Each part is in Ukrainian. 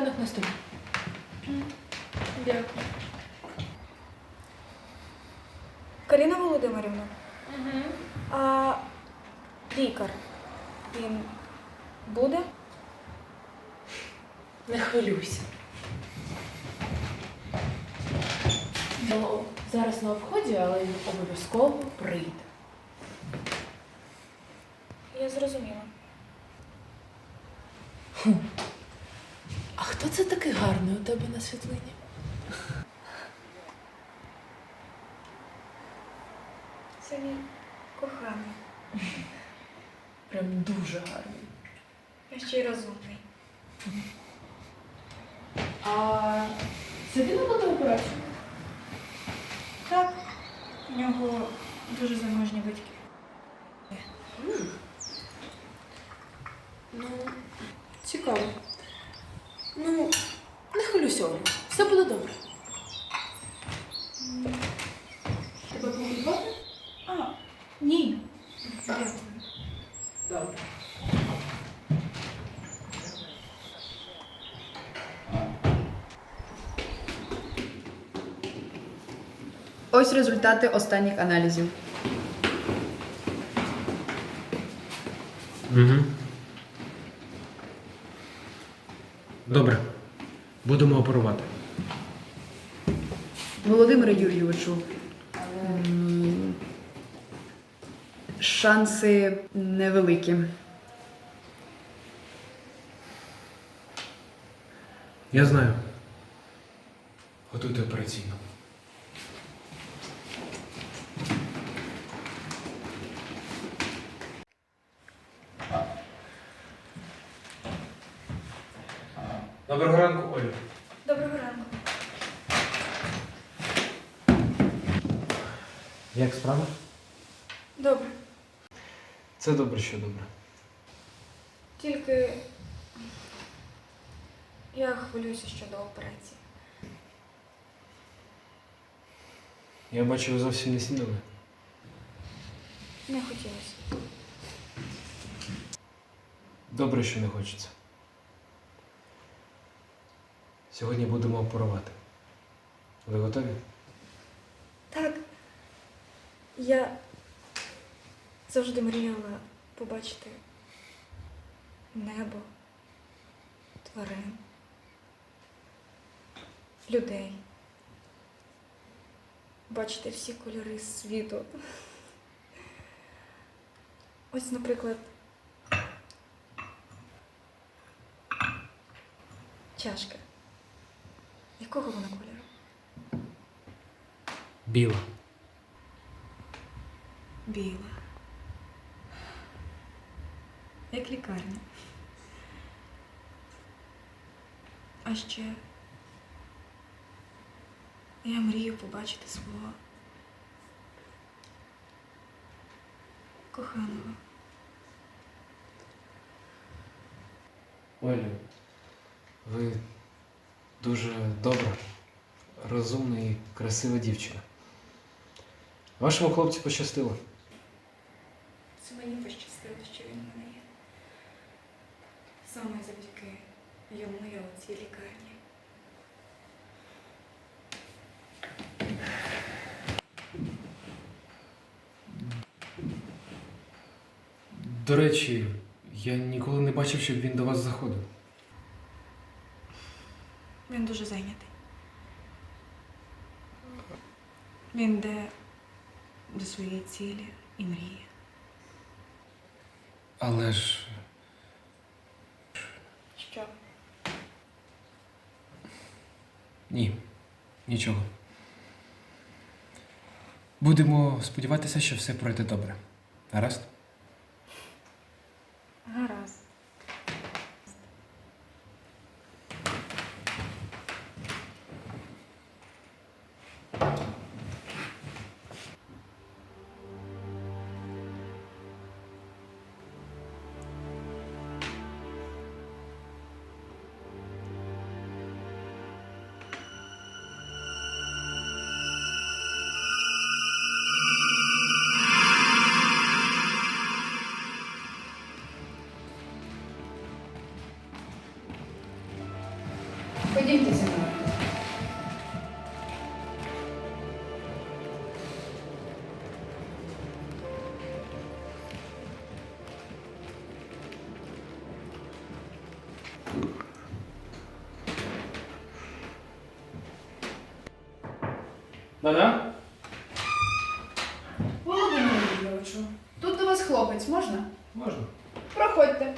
сніданок на столі. Дякую. Каріна Володимирівна, Угу. а лікар він буде? Не хвилюйся. Ну, зараз на обході, але він обов'язково прийде. Я зрозуміла. Хто це такий гарний у тебе на світлині? Це мій коханий. Прям дуже гарний. Я ще й розумний. А це він на операцію? Так, у нього дуже заможні батьки. Ну, цікаво. Ну, не хвилюйся, Олю. Все буде добре. Тебе погодувати? А, ні. Дякую. Добре. Ось результати останніх аналізів. Угу. Добре. Будемо оперувати. Володимире Юрійовичу, м, шанси невеликі. Я знаю. Готуйте операційну. Доброго ранку, Олю. Доброго ранку. Як справа? Добре. Це добре, що добре. Тільки я хвилююся щодо операції. Я бачу, ви зовсім не снідали. Не хотілося. Добре, що не хочеться. Сьогодні будемо оперувати. Ви готові? Так. Я завжди мріяла побачити небо, тварин, людей. Бачити всі кольори світу. Ось, наприклад, чашка. Якого вона кольору? Біла. Біла. Як лікарня. А ще я мрію побачити свого коханого. Олю, ви дуже добра, розумна і красива дівчина. Вашому хлопцю пощастило. Це мені пощастило, що він в мене є. Саме завдяки йому я у цій лікарні. До речі, я ніколи не бачив, щоб він до вас заходив. Він дуже зайнятий. Він йде до своєї цілі і мріє. Але ж. Що? Ні. Нічого. Будемо сподіватися, що все пройде добре. Гаразд? Гаразд. Да-да? Володимире Юрійовичу, тут до вас хлопець, можна? Можна. Проходьте.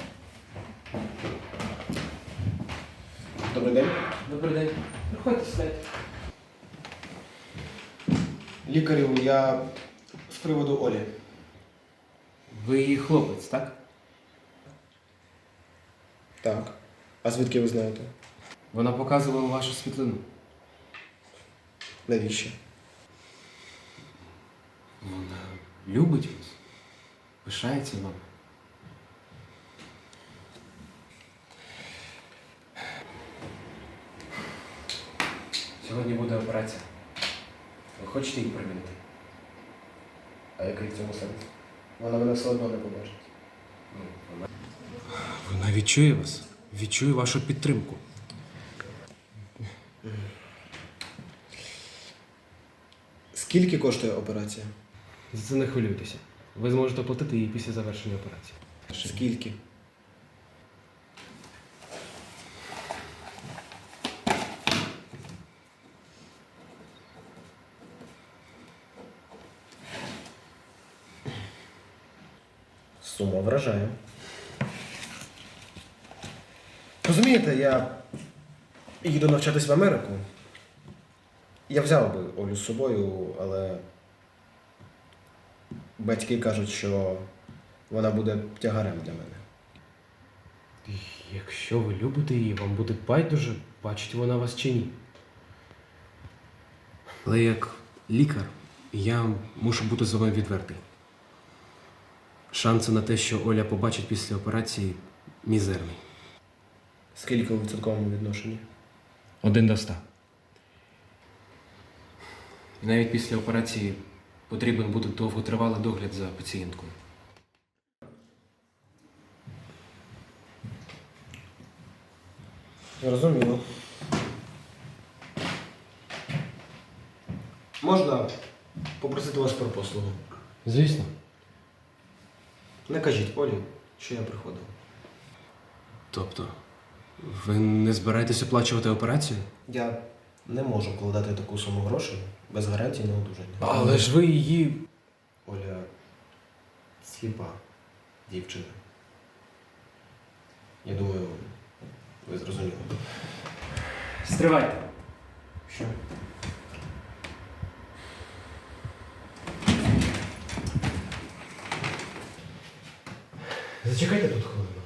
Добрий день. Добрий день. Приходьте сідайте. Лікарю, я з приводу Олі. Ви її хлопець, так? Так. А звідки ви знаєте? Вона показувала вашу світлину. Навіщо? Вона любить вас. Пишається вам. Сьогодні буде операція. Ви хочете її примінити? А який в цьому сенс? Вона мене все одно не побачить. Ну, вона... Вона відчує вас, відчує вашу підтримку. Скільки коштує операція? За це не хвилюйтеся. Ви зможете оплатити її після завершення операції. Скільки? Сума вражає. Розумієте, я їду навчатись в Америку. Я взяв би Олю з собою, але батьки кажуть, що вона буде тягарем для мене. Якщо ви любите її, вам буде байдуже, бачить вона вас чи ні. Але як лікар, я мушу бути з вами відвертий. Шанси на те, що Оля побачить після операції, мізерний. Скільки у відсотковому відношенні? Один до ста. І навіть після операції потрібен буде довготривалий догляд за пацієнткою. Зрозуміло. Можна попросити вас про послугу? Звісно. Не кажіть Олі, що я приходив. Тобто, ви не збираєтесь оплачувати операцію? Я не можу вкладати таку суму грошей без гарантії на одужання. Але ж ви її. Оля сліпа дівчина. Я думаю, ви зрозуміли. Стривайте. Що? Зачекайте тут хвилину.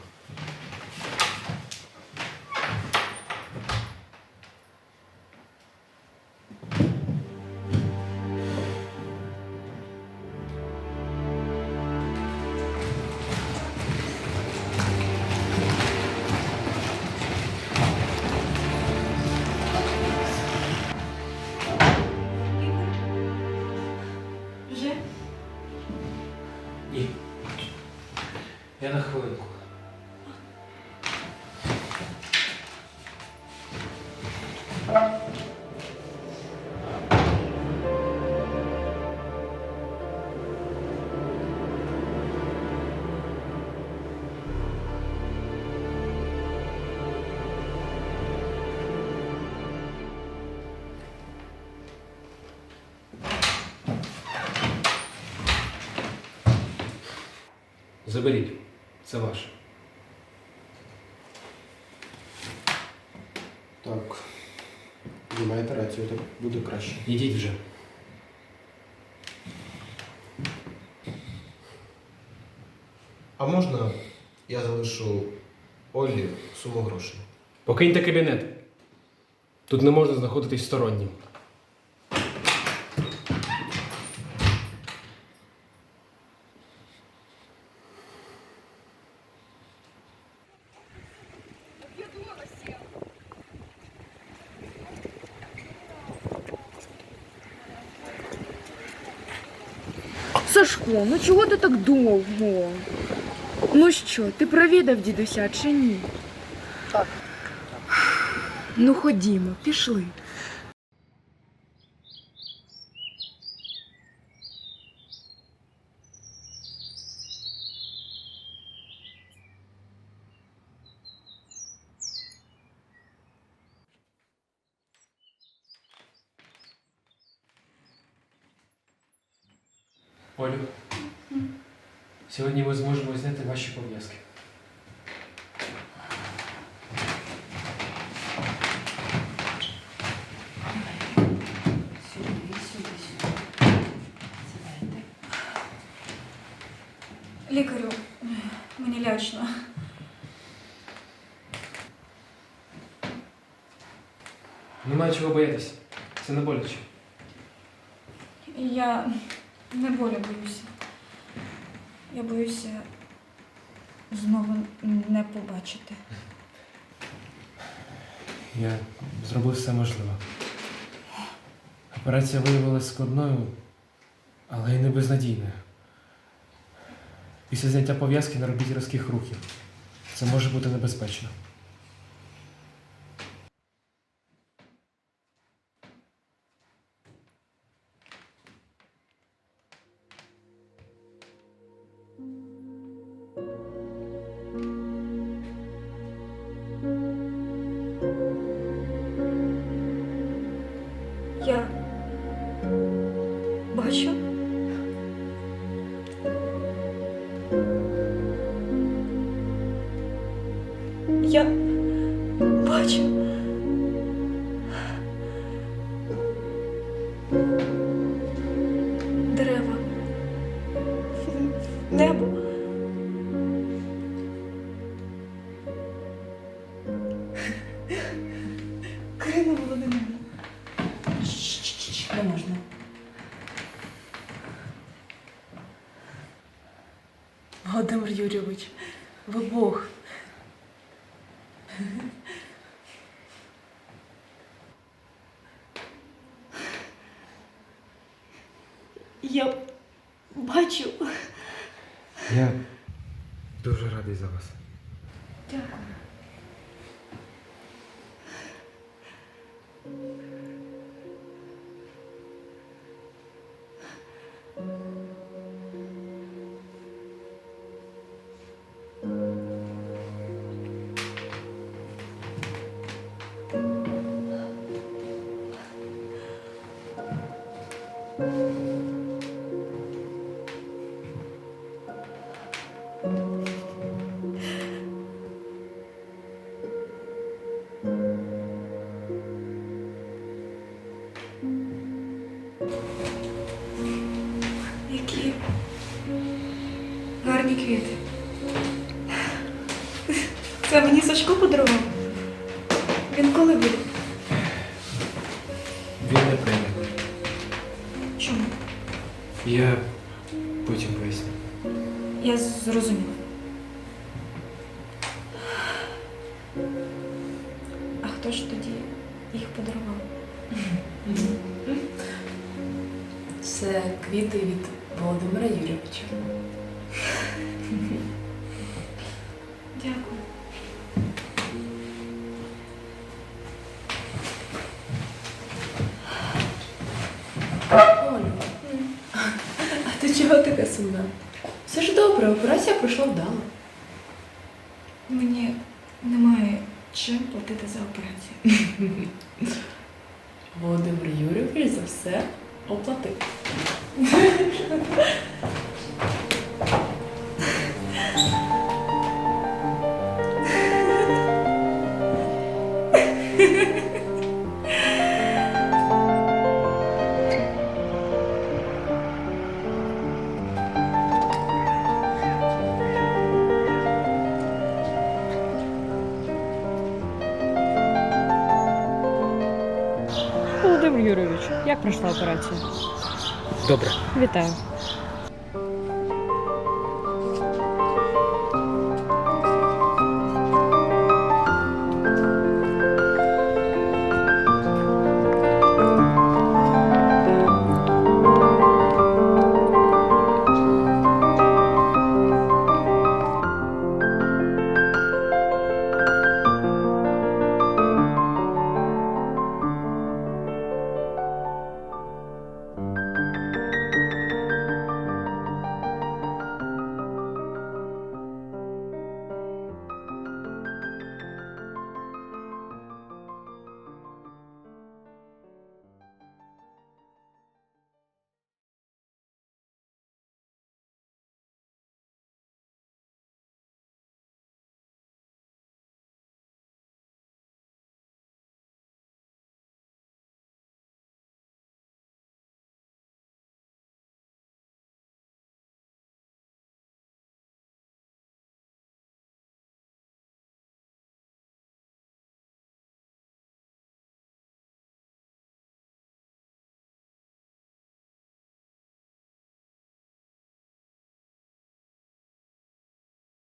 Заберіть. Це ваше. Так. Ви маєте рацію, так буде краще. Ідіть вже. А можна я залишу Олі суму грошей? Покиньте кабінет. Тут не можна знаходитись стороннім. Сашко, ну чого ти так довго? Ну що, ти провідав дідуся чи ні? Так. Ну ходімо, пішли. Сьогодні ми зможемо зняти ваші пов'язки. Сюди, сюди, сюди. Сідайте. Лікарю, мені лячно. Немає чого боятися. Це не боляче. Я не болю боюся. Я боюся знову не побачити. Я зробив все можливе. Операція виявилася складною, але й не безнадійною. Після зняття пов'язки не робіть різких рухів. Це може бути небезпечно. Я бачу. Не можна. Володимир Юрійович, ви Бог. Я бачу. Я дуже радий за вас. Це мені Сашко подарував. Він коли буде? Він не прийме. Чому? Я потім поясню. Я зрозуміла. А хто ж тоді їх подарував? Це квіти від Володимира Юрійовича. Сумна? Все ж добре, операція пройшла вдало. Мені немає чим платити за операцію. Володимир Юрійович за все оплатив. Як пройшла операція? Добре. Вітаю.